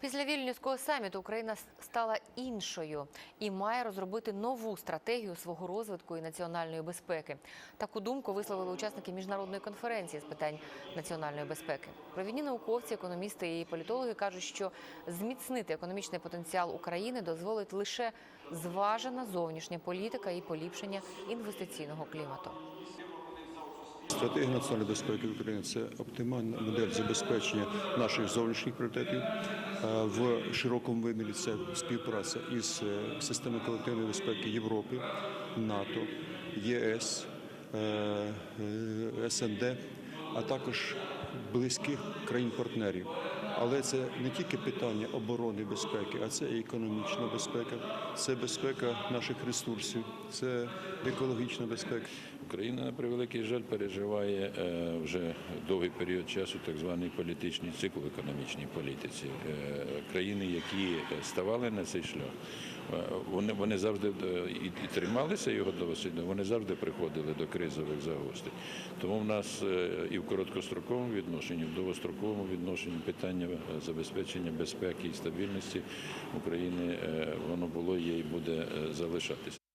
Після вільнюського саміту Україна стала іншою і має розробити нову стратегію свого розвитку і національної безпеки. Таку думку висловили учасники міжнародної конференції з питань національної безпеки. Провідні науковці, економісти і політологи кажуть, що зміцнити економічний потенціал України дозволить лише зважена зовнішня політика і поліпшення інвестиційного клімату. Стратегія національної безпеки України це оптимальна модель забезпечення наших зовнішніх пріоритетів. Е, В широкому вимірі це співпраця із е, системою колективної безпеки Європи, НАТО, ЄС, е, СНД, а також близьких країн-партнерів. Але це не тільки питання оборони безпеки, а це і економічна безпека, це безпека наших ресурсів, це екологічна безпека. Україна на превеликий жаль переживає е, вже довгий період часу так званий політичний цикл в економічній політиці. Е, Країни, які ставали на цей шлях, е, вони, вони завжди і, трималися його досвіду, вони завжди приходили до кризових загострень. Тому в нас і в короткостроковому відношенні, і в довгостроковому відношенні питання забезпечення безпеки і стабільності України воно було, є і буде залишатися.